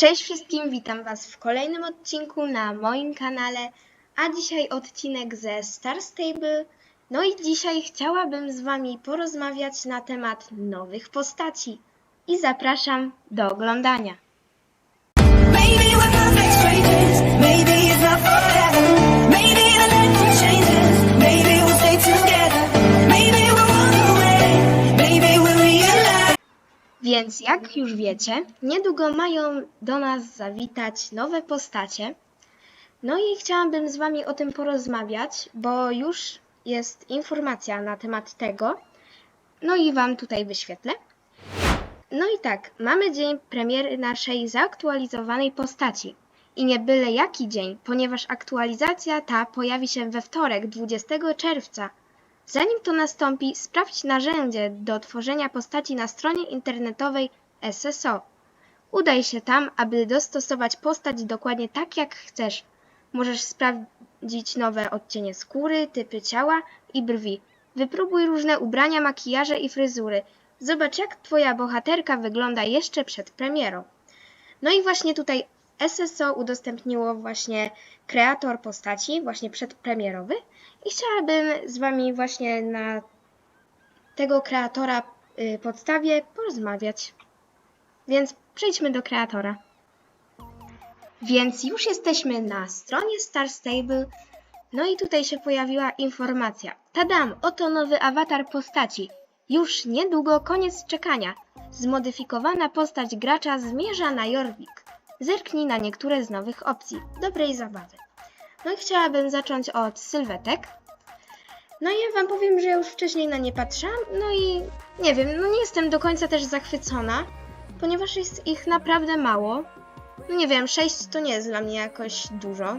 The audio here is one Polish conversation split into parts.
Cześć wszystkim, witam Was w kolejnym odcinku na moim kanale, a dzisiaj odcinek ze Star Stable. No i dzisiaj chciałabym z Wami porozmawiać na temat nowych postaci. I zapraszam do oglądania. Maybe Więc jak już wiecie, niedługo mają do nas zawitać nowe postacie. No i chciałabym z Wami o tym porozmawiać, bo już jest informacja na temat tego. No i Wam tutaj wyświetlę. No i tak, mamy dzień premiery naszej zaktualizowanej postaci. I nie byle jaki dzień, ponieważ aktualizacja ta pojawi się we wtorek 20 czerwca. Zanim to nastąpi, sprawdź narzędzie do tworzenia postaci na stronie internetowej SSO. Udaj się tam, aby dostosować postać dokładnie tak jak chcesz. Możesz sprawdzić nowe odcienie skóry, typy ciała i brwi. Wypróbuj różne ubrania, makijaże i fryzury. Zobacz, jak Twoja bohaterka wygląda jeszcze przed premierą. No i właśnie tutaj SSO udostępniło właśnie kreator postaci, właśnie przedpremierowy. I chciałabym z Wami właśnie na tego kreatora y, podstawie porozmawiać. Więc przejdźmy do kreatora. Więc już jesteśmy na stronie Star Stable. No i tutaj się pojawiła informacja. Tadam, oto nowy awatar postaci. Już niedługo koniec czekania. Zmodyfikowana postać gracza zmierza na Jorvik. Zerknij na niektóre z nowych opcji. Dobrej zabawy. No i chciałabym zacząć od sylwetek. No i ja wam powiem, że już wcześniej na nie patrzyłam, no i nie wiem, no nie jestem do końca też zachwycona, ponieważ jest ich naprawdę mało. No nie wiem, 6 to nie jest dla mnie jakoś dużo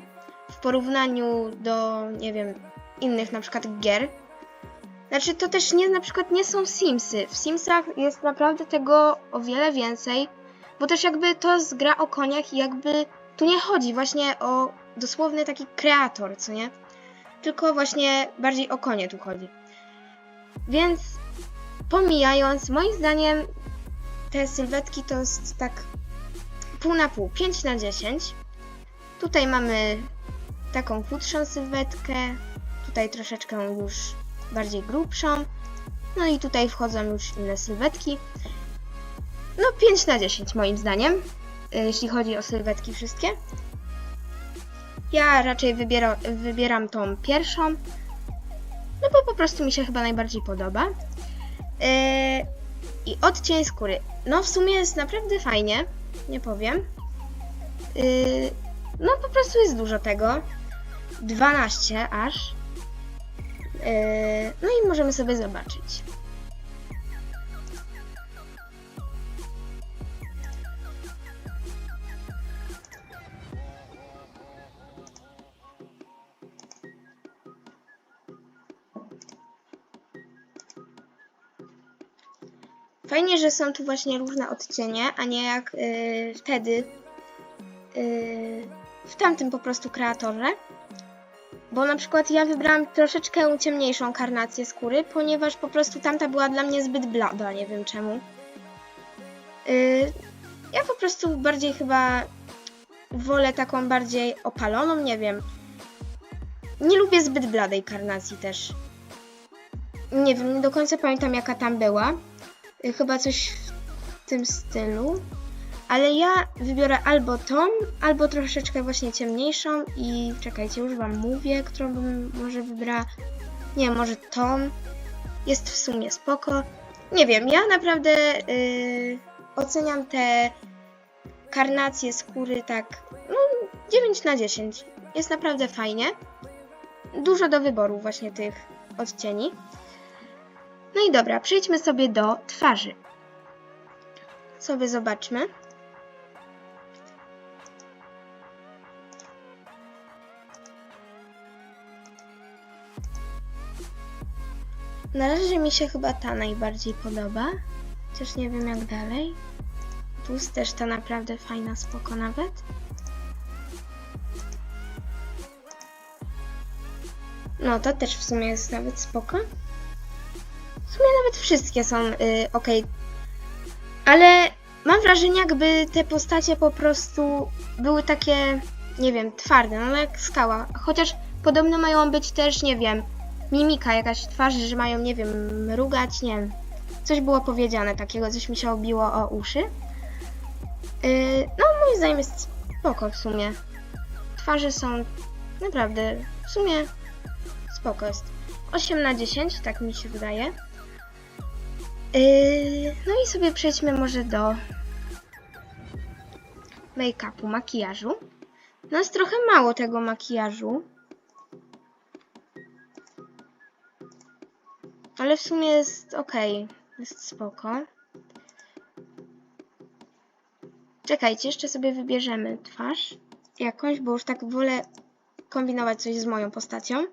w porównaniu do, nie wiem, innych na przykład gier. Znaczy to też nie, na przykład nie są Simsy. W Simsach jest naprawdę tego o wiele więcej, bo też jakby to jest gra o koniach i jakby tu nie chodzi właśnie o dosłowny taki kreator, co nie? Tylko właśnie bardziej o konie tu chodzi. Więc pomijając, moim zdaniem te sylwetki to jest tak pół na pół, 5 na 10. Tutaj mamy taką chudszą sylwetkę, tutaj troszeczkę już bardziej grubszą. No i tutaj wchodzą już inne sylwetki. No 5 na 10 moim zdaniem, y, jeśli chodzi o sylwetki wszystkie. Ja raczej wybiera, wybieram tą pierwszą, no bo po prostu mi się chyba najbardziej podoba. Yy, I odcień skóry. No w sumie jest naprawdę fajnie, nie powiem. Yy, no po prostu jest dużo tego. 12 aż. Yy, no i możemy sobie zobaczyć. Fajnie, że są tu właśnie różne odcienie, a nie jak yy, wtedy yy, w tamtym po prostu kreatorze. Bo na przykład ja wybrałam troszeczkę ciemniejszą karnację skóry, ponieważ po prostu tamta była dla mnie zbyt blada, nie wiem czemu. Yy, ja po prostu bardziej chyba wolę taką bardziej opaloną, nie wiem. Nie lubię zbyt bladej karnacji też. Nie wiem, nie do końca pamiętam jaka tam była. Chyba coś w tym stylu. Ale ja wybiorę albo tą, albo troszeczkę właśnie ciemniejszą i czekajcie, już wam mówię, którą bym może wybrała. Nie, może tą. Jest w sumie spoko. Nie wiem, ja naprawdę yy, oceniam te karnacje skóry tak, no 9 na 10. Jest naprawdę fajnie. Dużo do wyboru właśnie tych odcieni. No i dobra, przejdźmy sobie do twarzy. Sobie zobaczmy. Na razie mi się chyba ta najbardziej podoba. Chociaż nie wiem jak dalej. Tu też ta naprawdę fajna, spoko nawet. No, to też w sumie jest nawet spoko. Nawet wszystkie są y, ok. Ale mam wrażenie, jakby te postacie po prostu były takie, nie wiem, twarde, no jak skała. Chociaż podobno mają być też, nie wiem, mimika, jakaś twarz, że mają, nie wiem, mrugać, nie wiem. Coś było powiedziane takiego, coś mi się obiło o uszy. Yy, no, moim zdaniem jest spoko w sumie. Twarze są naprawdę, w sumie spoko jest. 8 na 10, tak mi się wydaje. Yy, no i sobie przejdźmy może do make-upu, makijażu. No jest trochę mało tego makijażu. Ale w sumie jest ok, jest spoko. Czekajcie, jeszcze sobie wybierzemy twarz jakąś, bo już tak wolę kombinować coś z moją postacią.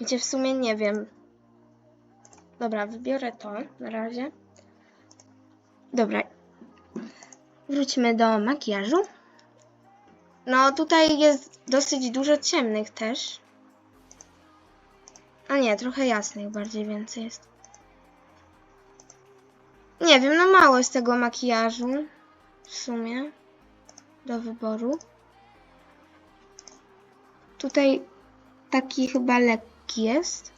Wiecie, w sumie nie wiem. Dobra, wybiorę to na razie. Dobra. Wróćmy do makijażu. No, tutaj jest dosyć dużo ciemnych też. A nie, trochę jasnych bardziej więcej jest. Nie wiem, no mało jest tego makijażu. W sumie. Do wyboru. Tutaj taki chyba lekki jest.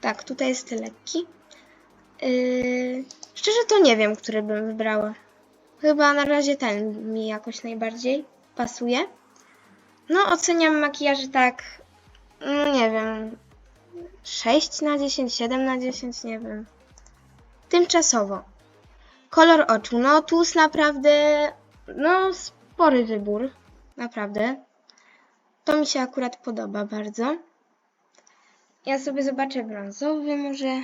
Tak, tutaj jest lekki. Yy, szczerze to nie wiem, który bym wybrała. Chyba na razie ten mi jakoś najbardziej pasuje. No, oceniam makijaż tak, no nie wiem, 6 na 10, 7 na 10, nie wiem. Tymczasowo. Kolor oczu, no tu jest naprawdę, no spory wybór, naprawdę. To mi się akurat podoba bardzo. Ja sobie zobaczę brązowy może.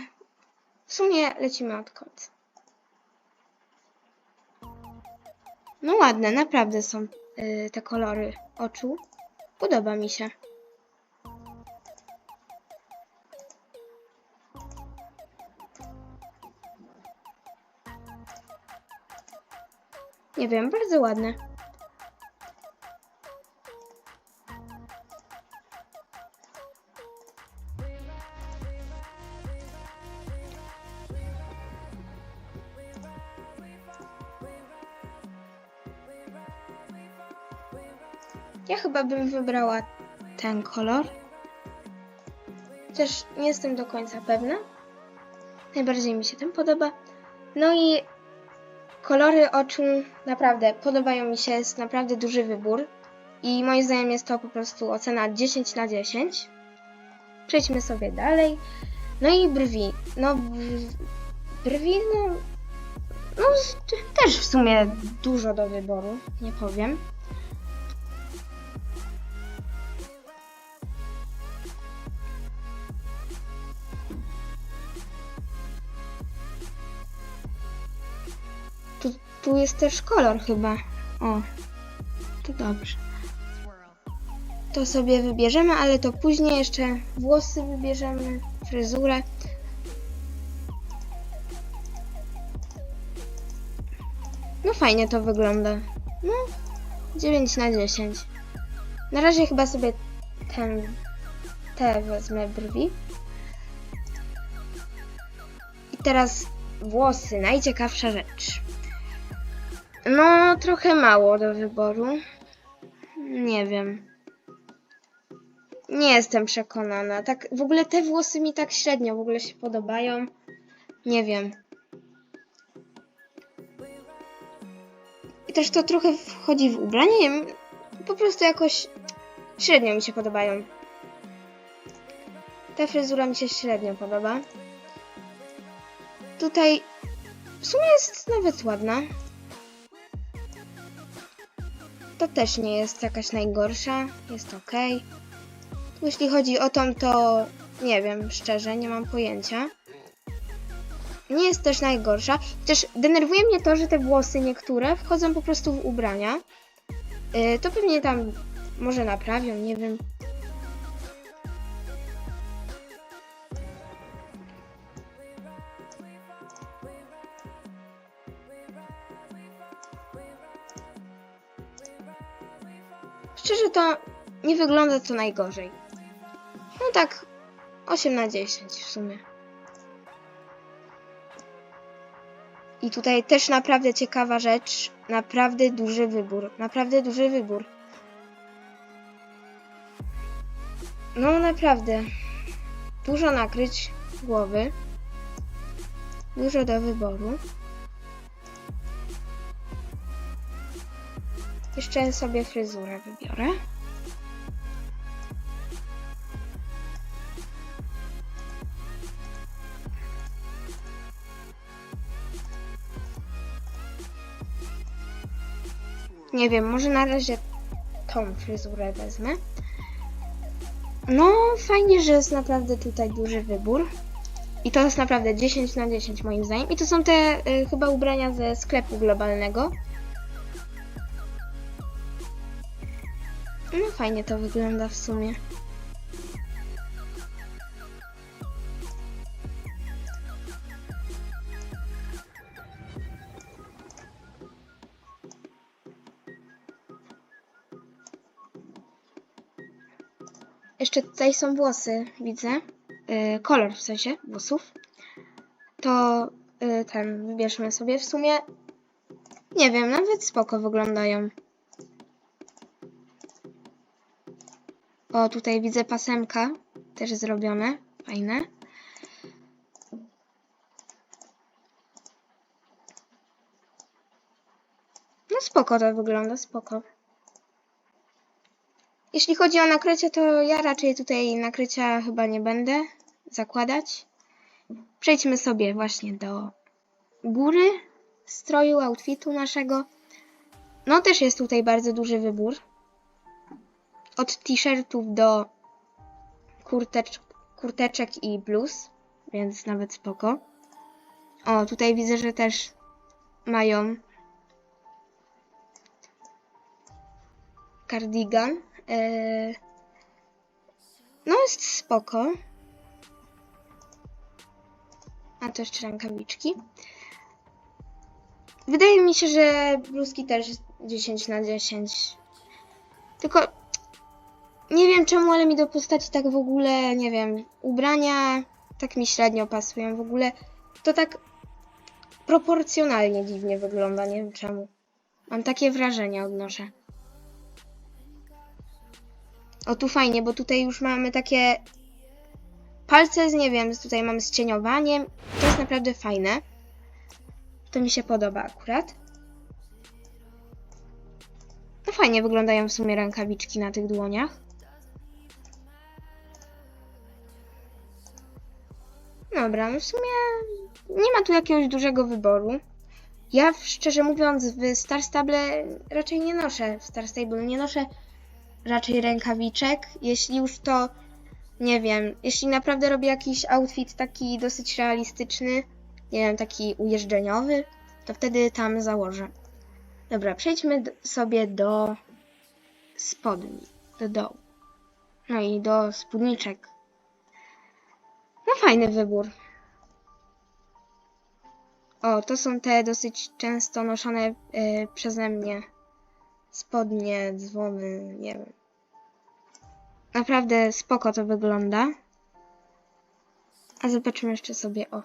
W sumie lecimy od końca. No ładne, naprawdę są y, te kolory oczu. Podoba mi się. Nie wiem, bardzo ładne. Ja chyba bym wybrała ten kolor. Też nie jestem do końca pewna. Najbardziej mi się ten podoba. No i kolory oczu naprawdę podobają mi się, jest naprawdę duży wybór. I moim zdaniem jest to po prostu ocena 10 na 10. Przejdźmy sobie dalej. No i brwi. No brw- brwi, no, no też w sumie dużo do wyboru, nie powiem. Tu jest też kolor chyba. O, to dobrze. To sobie wybierzemy, ale to później jeszcze włosy wybierzemy, fryzurę. No fajnie to wygląda. No, 9 na 10. Na razie chyba sobie ten, te wezmę brwi. I teraz włosy, najciekawsza rzecz. No, trochę mało do wyboru. Nie wiem. Nie jestem przekonana. Tak, w ogóle te włosy mi tak średnio w ogóle się podobają. Nie wiem. I też to trochę wchodzi w ubranie. Nie wiem, po prostu jakoś średnio mi się podobają. Ta fryzura mi się średnio podoba. Tutaj w sumie jest nawet ładna. To też nie jest jakaś najgorsza, jest ok. Jeśli chodzi o tą, to nie wiem, szczerze, nie mam pojęcia. Nie jest też najgorsza. Chociaż denerwuje mnie to, że te włosy niektóre wchodzą po prostu w ubrania. Yy, to pewnie tam może naprawią, nie wiem. Wygląda to najgorzej. No tak 8 na 10 w sumie. I tutaj też naprawdę ciekawa rzecz, naprawdę duży wybór, naprawdę duży wybór. No naprawdę, dużo nakryć głowy, dużo do wyboru. Jeszcze sobie fryzurę wybiorę. Nie wiem, może na razie tą fryzurę wezmę. No, fajnie, że jest naprawdę tutaj duży wybór. I to jest naprawdę 10 na 10 moim zdaniem. I to są te y, chyba ubrania ze sklepu globalnego. No fajnie to wygląda w sumie. Jeszcze tutaj są włosy, widzę. Yy, kolor w sensie włosów. To yy, ten wybierzmy sobie w sumie. Nie wiem, nawet spoko wyglądają. O, tutaj widzę pasemka, też zrobione, fajne. No spoko to wygląda, spoko. Jeśli chodzi o nakrycie, to ja raczej tutaj nakrycia chyba nie będę zakładać. Przejdźmy sobie właśnie do góry stroju, outfitu naszego. No też jest tutaj bardzo duży wybór od t-shirtów do kurtecz, kurteczek i bluz, więc nawet spoko. O, tutaj widzę, że też mają cardigan. Eee, no jest spoko. A to jeszcze rękawiczki. Wydaje mi się, że bluzki też 10 na 10. Tylko nie wiem czemu, ale mi do postaci tak w ogóle, nie wiem, ubrania tak mi średnio pasują. W ogóle to tak proporcjonalnie dziwnie wygląda, nie wiem czemu. Mam takie wrażenie, odnoszę. O, tu fajnie, bo tutaj już mamy takie palce z, nie wiem, tutaj mamy z cieniowaniem. To jest naprawdę fajne. To mi się podoba akurat. No fajnie wyglądają w sumie rękawiczki na tych dłoniach. Dobra, no w sumie nie ma tu jakiegoś dużego wyboru. Ja szczerze mówiąc w Star Stable raczej nie noszę w Star Stable nie noszę raczej rękawiczek. Jeśli już to nie wiem, jeśli naprawdę robię jakiś outfit taki dosyć realistyczny, nie wiem, taki ujeżdżeniowy, to wtedy tam założę. Dobra, przejdźmy sobie do spodni, do dołu. No i do spódniczek. No fajny wybór. O, to są te dosyć często noszone y, przeze mnie spodnie, dzwony, nie wiem. Naprawdę spoko to wygląda. A zobaczymy jeszcze sobie, o.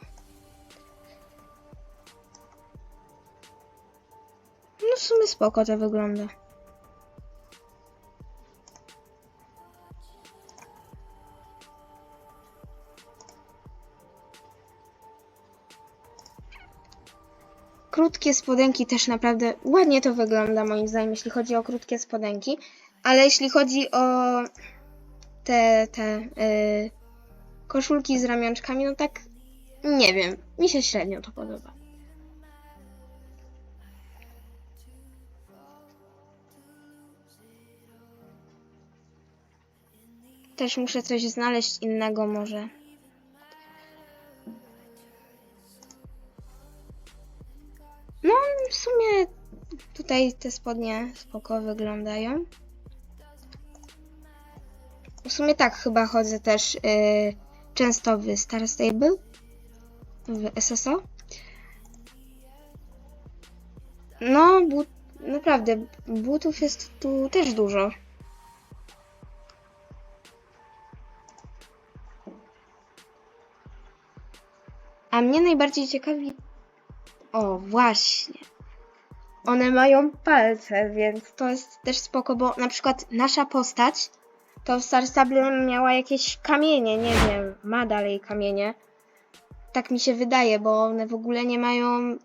No w sumie spoko to wygląda. Krótkie spodenki też naprawdę ładnie to wygląda moim zdaniem, jeśli chodzi o krótkie spodenki. Ale jeśli chodzi o te, te y, koszulki z ramionczkami, no tak nie wiem, mi się średnio to podoba. Też muszę coś znaleźć innego może. No, w sumie tutaj te spodnie spoko wyglądają. W sumie tak chyba chodzę też y, często w Star Stable, w SSO. No, but, naprawdę, butów jest tu też dużo. A mnie najbardziej ciekawi o, właśnie. One mają palce, więc to jest też spoko, bo na przykład nasza postać to w Star Stable miała jakieś kamienie, nie wiem, ma dalej kamienie. Tak mi się wydaje, bo one w ogóle nie mają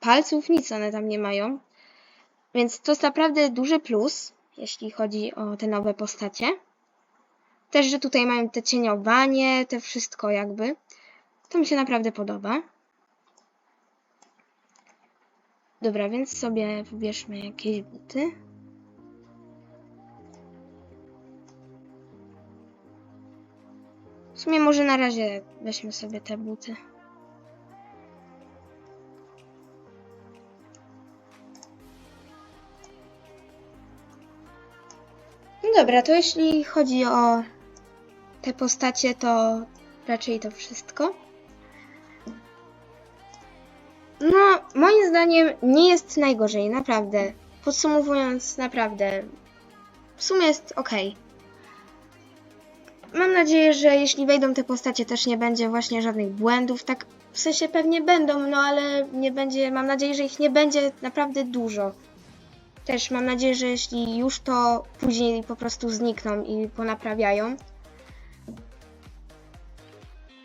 palców, nic one tam nie mają. Więc to jest naprawdę duży plus, jeśli chodzi o te nowe postacie. Też, że tutaj mają te cieniowanie, te wszystko jakby. To mi się naprawdę podoba. Dobra, więc sobie wybierzmy jakieś buty. W sumie może na razie weźmy sobie te buty. No dobra, to jeśli chodzi o te postacie, to raczej to wszystko. No, moim zdaniem nie jest najgorzej, naprawdę. Podsumowując, naprawdę, w sumie jest ok. Mam nadzieję, że jeśli wejdą te postacie, też nie będzie właśnie żadnych błędów. Tak, w sensie pewnie będą, no ale nie będzie. Mam nadzieję, że ich nie będzie naprawdę dużo. Też mam nadzieję, że jeśli już to później po prostu znikną i ponaprawiają.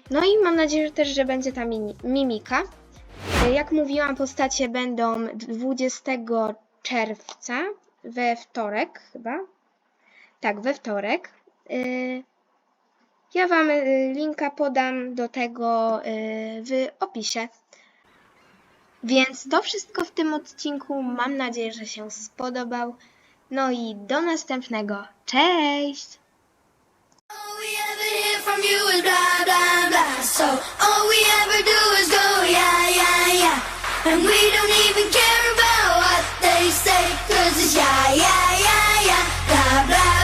No i mam nadzieję też, że będzie ta mimika. Jak mówiłam, postacie będą 20 czerwca we wtorek chyba. Tak, we wtorek. Yy, Ja Wam y, linka podam do tego y, w opisie. Więc to wszystko w tym odcinku. Mam nadzieję, że się spodobał. No i do następnego. Cześć! from you is blah, blah, blah. So all we ever do is go, yeah, yeah, yeah. And we don't even care about what they say, cause it's yeah, yeah, yeah, yeah, blah, blah.